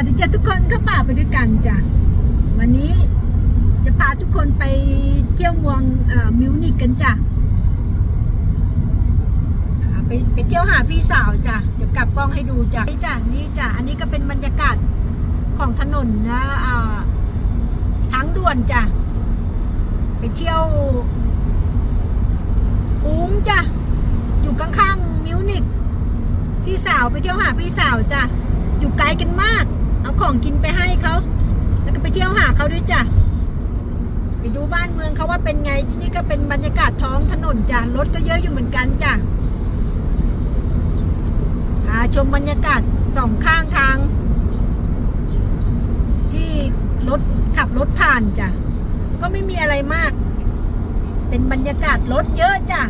วัสดีจ้ะทุกคนเข้าป่าไปด้วยกันจ้ะวันนี้จะพาทุกคนไปเที่ยวเมืองมิวนิกกันจ้ะไปไปเที่ยวหาพี่สาวจ้ะเดี๋ยวกลับกล้องให้ดูจ้ะนี่จ้ะนี่จ้ะอันนี้ก็เป็นบรรยากาศของถนนนะอ่าทางด่วนจ้ะไปเที่ยวอุ้มจ้ะอยู่ข้างๆมิวนิกพี่สาวไปเที่ยวหาพี่สาวจ้ะอยู่ไกลกันมาก เอาของกินไปให้เขาแล้วก็ไปเที่ยวหาเขาด้วยจ้ะไปดูบ้านเมืองเขาว่าเป็นไงที่นี่ก็เป็นบรรยากาศท้องถนนจ้ะรถก็เยอะอยู่เหมือนกันจ้ะพาชมบรรยากาศสองข้างทาง ที่รถขับรถผ่านจ้ะก็ไม่มีอะไรมาก เป็นบรรยากาศรถเยอะจ้ะ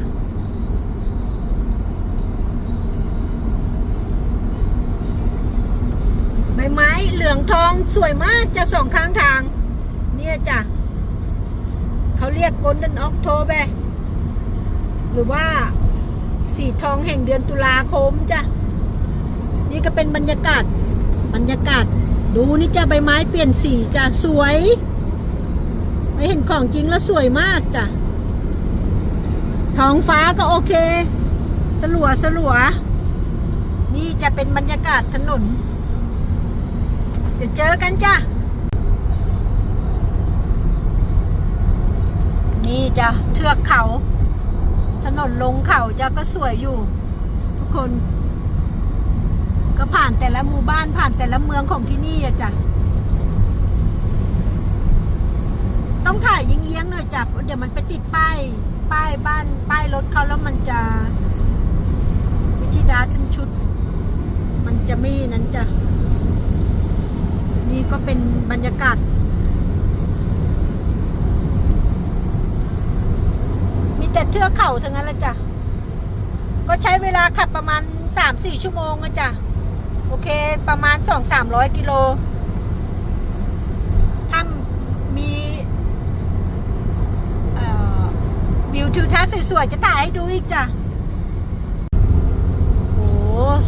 ใบไม้เหลืองทองสวยมากจะสองข้างทาง เนี่ยจ้ะเขาเรียก Golden October หรือว่าสีทองแห่งเดือนตุลาคมจ้ะนี่ก็เป็นบรรยากาศบรรยากาศ ดูนี่จ้ะใบไม้เปลี่ยนสีจ้ะสวยไม่เห็นของจริงแล้วสวยมากจ้ะท้องฟ้าก็โอเค สลัวสลัวนี่จะเป็นบรรยากาศถนน เดี๋ยวเจอกันจ้ะ นี่จ้ะเทือกเขา ถนนลงเขาจ้ะก็สวยอยู่ ทุกคน ก็ผ่านแต่ละหมู่บ้านผ่านแต่ละเมืองของที่นี่อะจ้ะต้องถ่ายเยี้ยงๆหน่อยจ้ะเพราเดี๋ยวมันไปติดป้ายป้ายบ้านป้ายรถเขาแล้วมันจะวิธีดาทั้งชุด มันจะไม่นั้นจ้ะ นี่ก็เป็นบรรยากาศมีแต่เทือกเขาทั้งนั้นละจ้ะ ก็ใช้เวลาขับประมาณ 3-4 ชั่วโมงอะจ้ะ โอเค ประมาณ 2-300 กิโลถ้ามีวิวทิวทัศน์สวยๆ จะถ่ายให้ดูอีกจ้ะ โอ้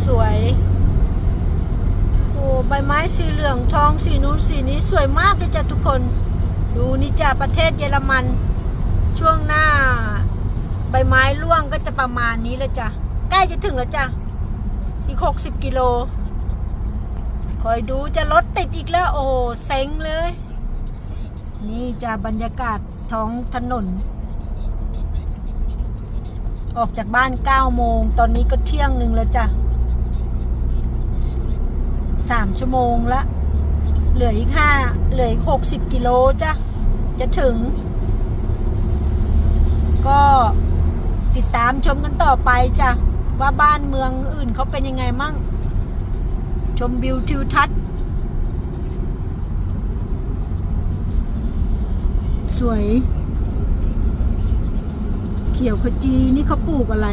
สวย ใบไม้สีเหลืองทองสีนู้นสีนี้สวยมากเลยจ้ะทุกคน ดูนี่จ้ะประเทศเยอรมัน ช่วงหน้า ใบไม้ร่วงก็จะประมาณนี้เลยจ้ะใกล้จะถึงแล้วจ้ะอีก 60 กิโล คอยดูจะรถติดอีกแล้วโอ้เซ็งเลย นี่จะบรรยากาศท้องถนน ออกจากบ้าน 9 โมง ตอนนี้ก็เที่ยงหนึ่งแล้วจ้ะ สามชั่วโมงละ เหลืออีกห้าเหลืออีกหกสิบกิโลจ้ะ จะถึง ก็ติดตามชมกันต่อไปจ้ะ ว่าบ้านเมืองอื่นเขาเป็นยังไงมั่ง ชมวิวทิวทัศน์สวย เขียวขจีนี่เขาปลูกอะไร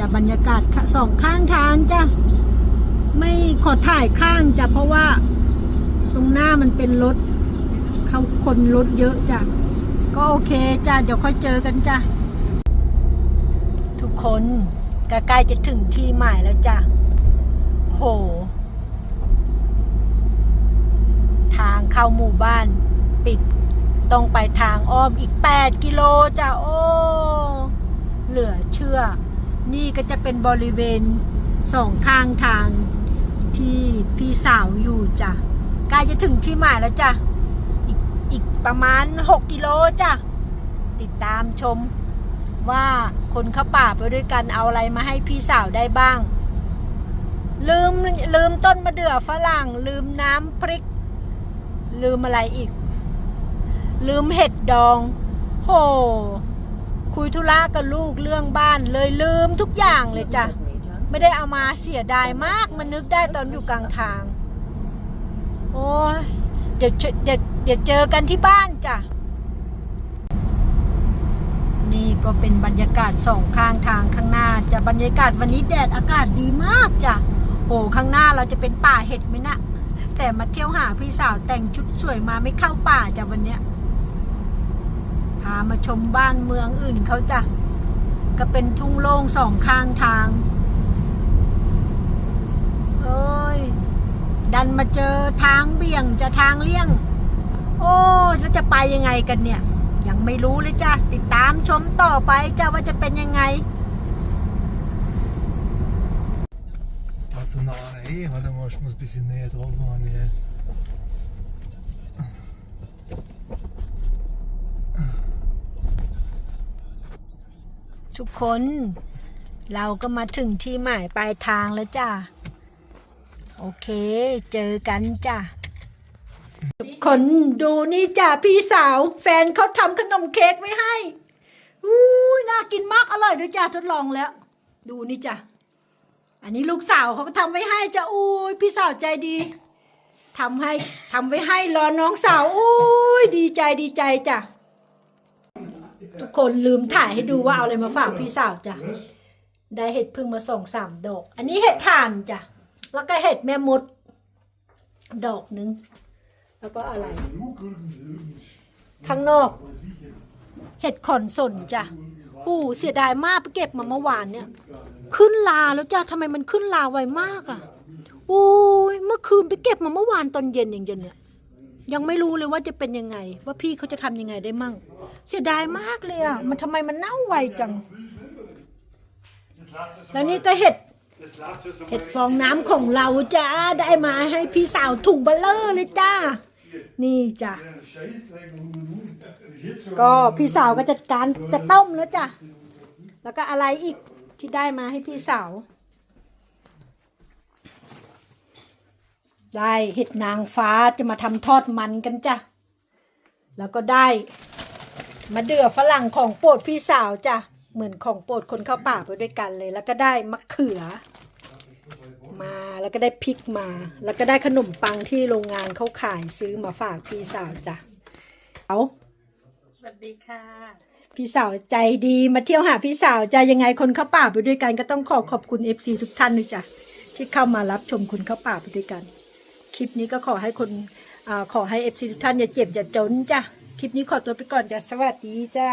จะบรรยากาศสองข้างทางจ้ะไม่ขอถ่ายข้างจ้ะเพราะว่าตรงหน้ามันเป็นรถเขาคนรถเยอะจ้ะก็โอเคจ้ะเดี๋ยวค่อยเจอกันจ้ะทุกคนใกล้จะถึงที่หมายแล้วจ้ะโห ทางเข้าหมู่บ้านปิดต้องไปทางอ้อมอีก 8 กิโลจ้ะโอ้ นี่ก็จะเป็นบริเวณสองข้างทางที่พี่สาวอยู่จ้ะใกล้จะถึงที่หมายแล้วจ้ะอีกอีกประมาณ 6 กิโลจ้ะติดตามชมว่าคนเข้าป่าไปด้วยกันเอาอะไรมาให้พี่สาวได้บ้าง ลืมลืมต้นมะเดื่อฝรั่ง ลืมน้ำพริก ลืมอะไรอีก ลืมเห็ดดอง โห คุยธุระกับลูกเรื่องบ้านเลยลืมทุกอย่างเลยจ้ะ ไม่ได้เอามาเสียดายมากมันนึกได้ตอนอยู่กลางทาง โอ้ยเดี๋ยวเดี๋ยวเดี๋ยวเจอกันที่บ้านจ้ะ นี่ก็เป็นบรรยากาศสองข้างทางข้างหน้าจะบรรยากาศวันนี้แดดอากาศดีมากจ้ะโอ้ข้างหน้าเราจะเป็นป่าเห็ดไหมนะแต่มาเที่ยวหาพี่สาวแต่งชุดสวยมาไม่เข้าป่าจ้ะวันเนี้ย พามาชมบ้านเมืองอื่นเขาจ้ะก็เป็นทุ่งโล่งสองข้างทาง โอ้ย ดันมาเจอทางเบี่ยงจะทางเลี่ยง โอ้แล้วจะไปยังไงกันเนี่ย ยังไม่รู้เลยจ้ะ ติดตามชมต่อไปจ้ะว่าจะเป็นยังไง Also nachher eh, warte mal, ich muss ein bisschen näher drauf machen hier. ทุกคน เราก็มาถึงที่หมายปลายทางแล้วจ้ะ โอเค เจอกันจ้ะ ทุกคนดูนี่จ้ะพี่สาว แฟนเขาทำขนมเค้กไว้ให้อู้ยน่ากินมากอร่อยด้วยจ้ะทดลองแล้ว ดูนี่จ้ะ อันนี้ลูกสาวเขาก็ทำไว้ให้จ้ะอู้ยพี่สาวใจดีทำให้ทำไว้ให้รอน้องสาวอู้ยดีใจดีใจจ้ะ ทุกคนลืมถ่ายให้ดูว่าเอาอะไรมาฝากพี่สาวจ้ะได้เห็ดพึ่งมาส่งสามดอก อันนี้เห็ดถ่านจ้ะแล้วก็เห็ดแม่มด ดอกหนึ่งแล้วก็อะไร ข้างนอก เห็ดขอนสนจ้ะอู้เสียดายมากไปเก็บมาเมื่อวานเนี่ย ขึ้นลาแล้วจ้ะทำไมมันขึ้นลาไวมากอะโอ้ยเมื่อคืนไปเก็บมาเมื่อวานตอนเย็นอย่างเย็นเนี่ย ยังไม่รู้เลยว่าจะเป็นยังไง ว่าพี่เขาจะทำยังไงได้มั่ง เสียดายมากเลยอะ มันทำไมมันเน่าไวจัง แล้วนี่ก็เห็ด เห็ดฟองน้ำของเราจ้า ได้มาให้พี่สาวถุงเบลเลอร์เลยจ้า นี่จ้ะ ก็พี่สาวก็จัดการจะต้มแล้วจ้ะ แล้วก็อะไรอีกที่ได้มาให้พี่สาว ได้เห็ดนางฟ้าจะมาทำทอดมันกันจ้ะ แล้วก็ได้มาเดือฝรั่งของโปรดพี่สาวจ้ะ เหมือนของโปรดคนเข้าป่าไปด้วยกันเลย แล้วก็ได้มะเขือ มาแล้วก็ได้พริกมา แล้วก็ได้ขนมปังที่โรงงานเขาขายซื้อมาฝากพี่สาวจ้ะ เอาสวัสดีค่ะ พี่สาวใจดีมาเที่ยวหาพี่สาวจะยังไงคนเข้าป่าไปด้วยกัน ก็ต้องขอขอบคุณ FC ทุกท่านเลยจ้ะที่เข้ามารับชมคนเข้าป่าไปด้วยกัน คลิปนี้ก็ขอให้คนอขอให้เอฟซีทุกท่านอย่าเจ็บอย่าจนจ้ะ คลิปนี้ขอตัวไปก่อนจ้ะ สวัสดีจ้า